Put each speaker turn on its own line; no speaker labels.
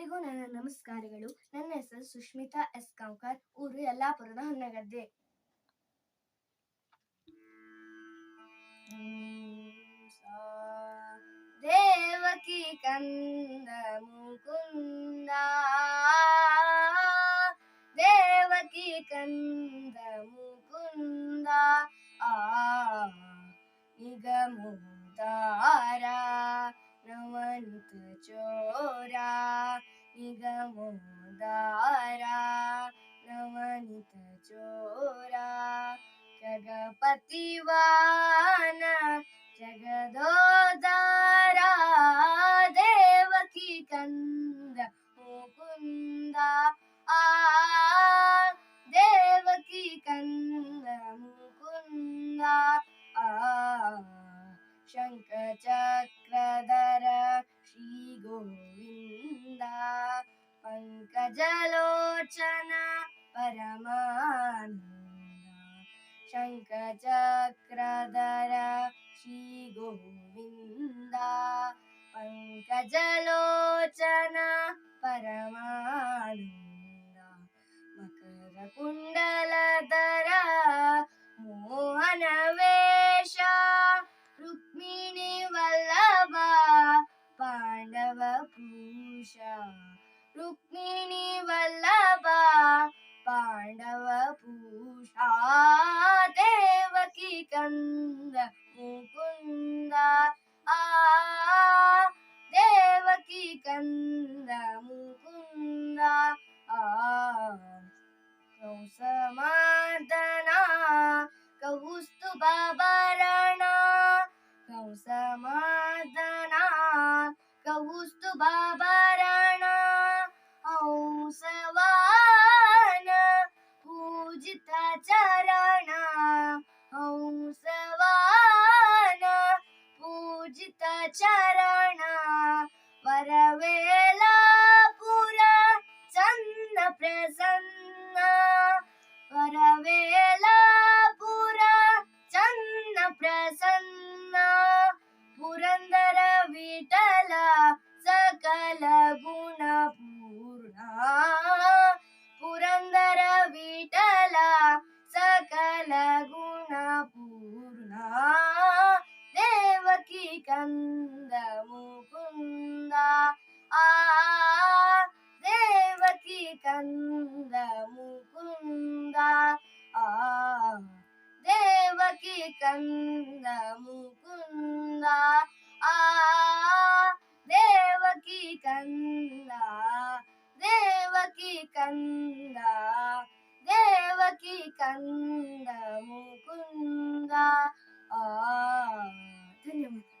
ಎಲ್ಲರಿಗೂ ನನ್ನ ನಮಸ್ಕಾರಗಳು. ನನ್ನ ಹೆಸರು ಸುಷ್ಮಿತಾ ಎಸ್. ಕಾಂಕರ್ ಊರು ಯಲ್ಲಾಪುರದ ಹೊನ್ನಗದ್ದೆ. ದೇವಕಿ ಕಂದ ಮುಕುಂದ, ದೇವಕಿ ಕಂದ ಮುಕುಂದ, ಆ ನಿಗಮುದಾರ रमन्त चोरा निगमोदारा रमन्त चोरा जगपतिवान जगदोदार గజలోచన పరమాన శంఖచక్రధర శ్రీ గోవింద. పంకజలోచన పరమానంద మకర కుండలధర మోహన వేష రుక్మిణి వల్లభ పాండవ పూష రుక్మిణి వల్లభ పాండవ పూషా దేవకి కంద ముకుంద. ఆ దేవకి కంద ముకుంద. ఆ కౌసమార్దన కౌస్తు బాబరణ కౌసమార్దన కౌస్తు బాబా पूजिता चरणा हंसवान पूजिता चरणा वरवेला पुरा चन्न प्रसन्न वरवेला पुरा चन्न प्रसन्न. पुरंदर विठला सकल స్కంద ముకుంద ఆ దేవకి కంద ముకుంద ఆ దేవకి కంద ముకుంద ఆ దేవకి కంద. దేవకి కంద. దేవకి కంద ముకుంద ఆ ధన్యవాదాలు.